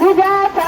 तुझ्या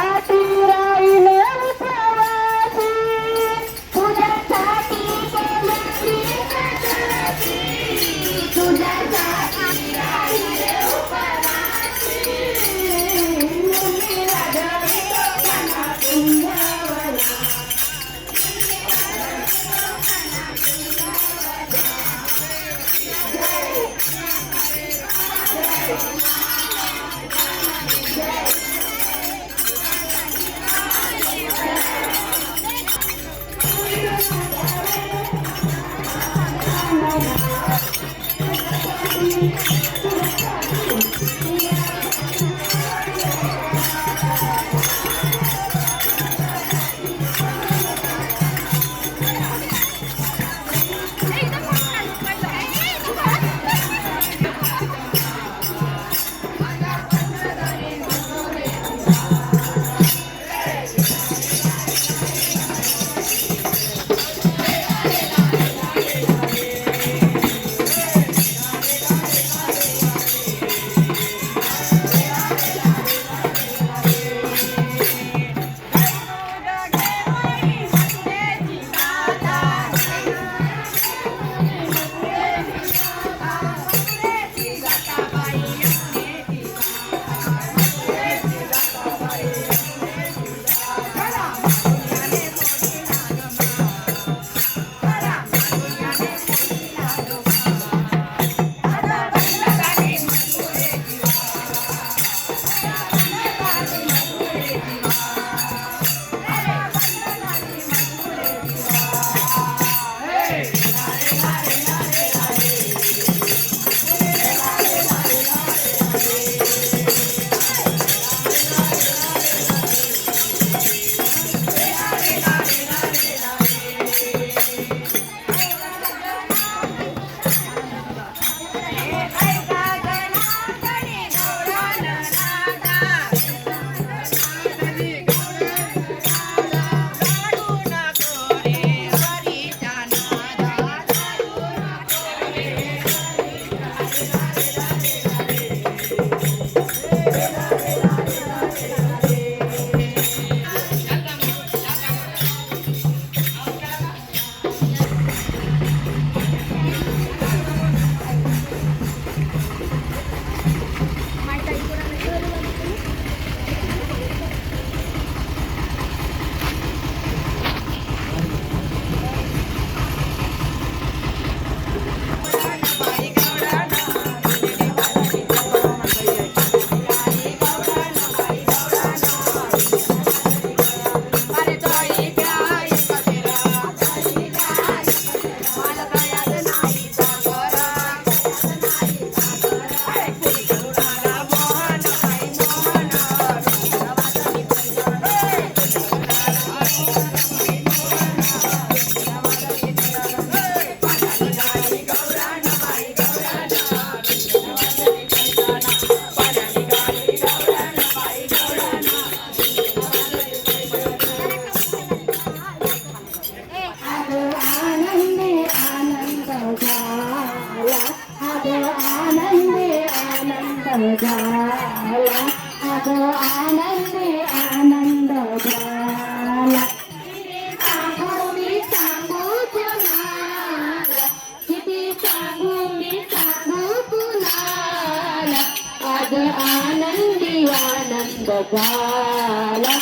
आज आनंदी आनंद झाला.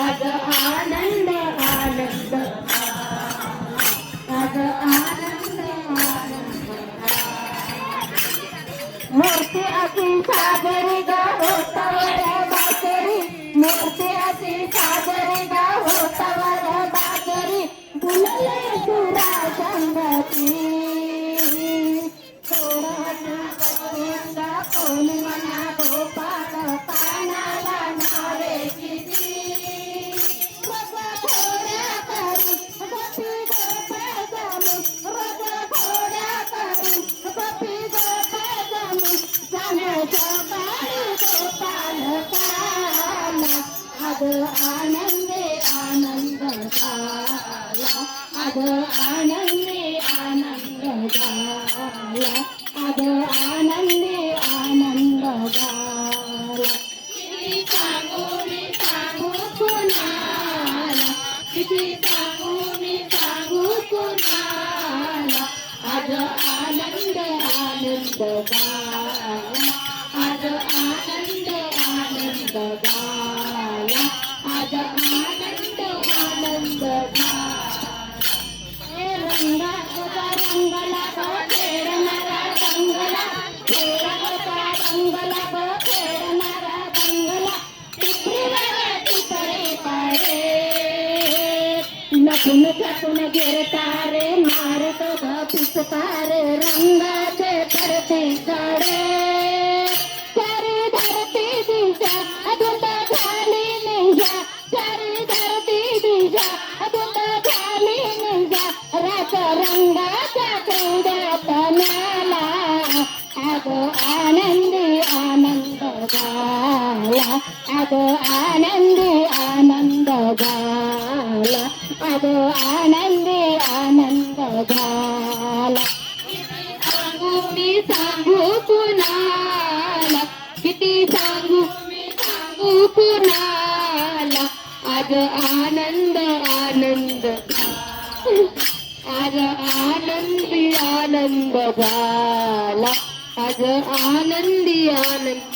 अद आनंद आनंद आज आनंद आनंद मोठे अति सागरी Bye. झुमकतुन गिरतारे मारत पिचकारे रंगाचे करते कडे कुणाला? किती सांगू मी? सांगू कुणाला? आज आनंद आनंद आज आनंदी आनंद झाला. आज आनंदी आनंद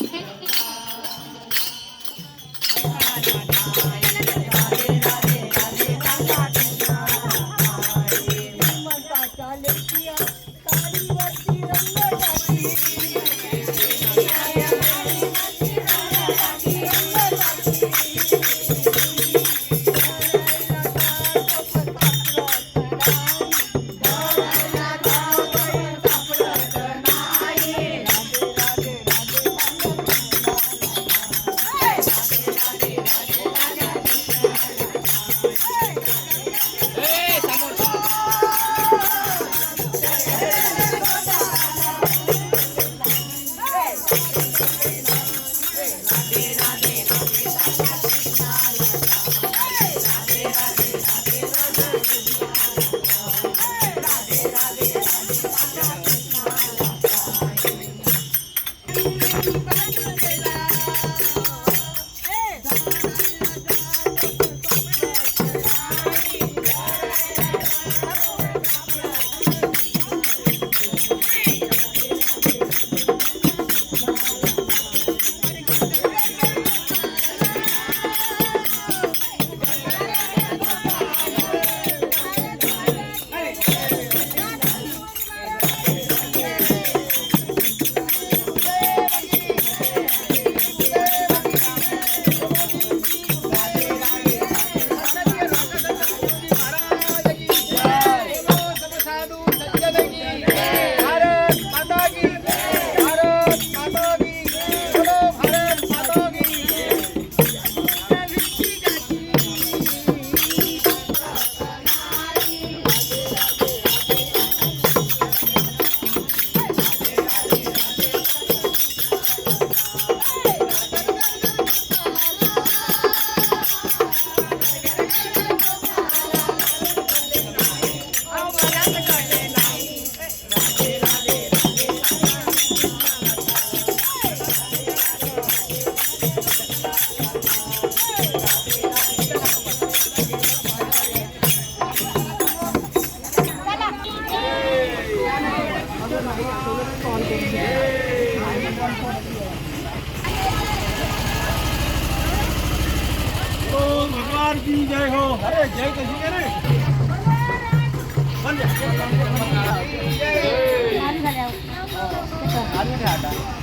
હતા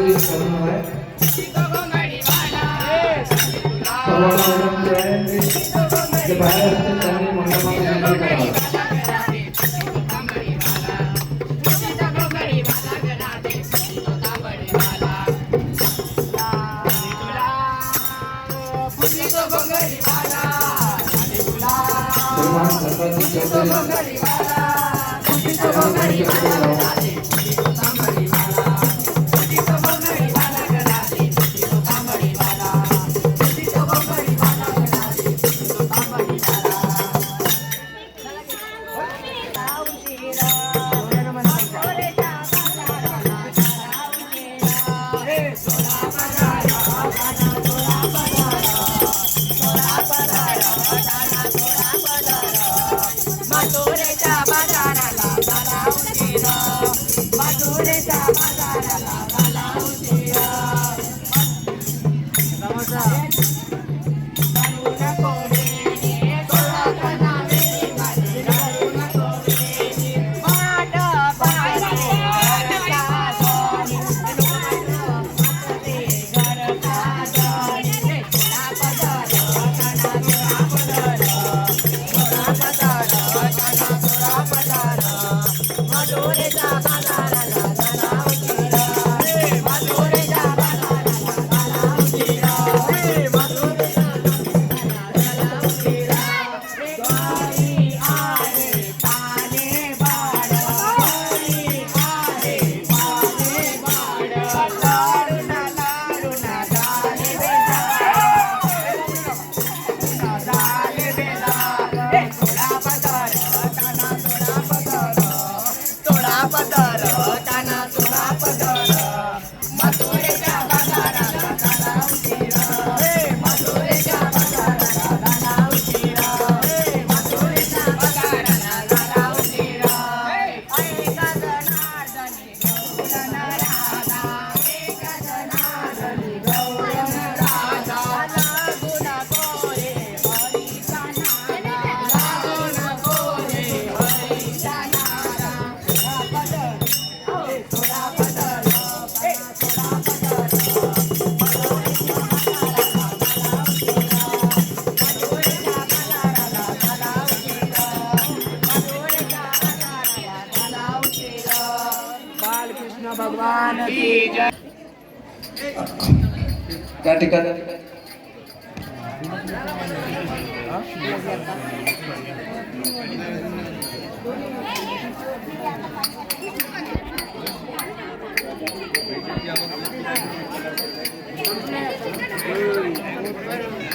मंदिर स्थापना है। भगवान सरस्वती चौधरी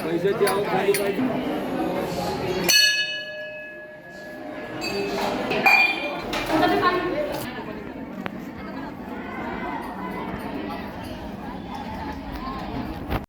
पैशाची आवक झाली पाहिजे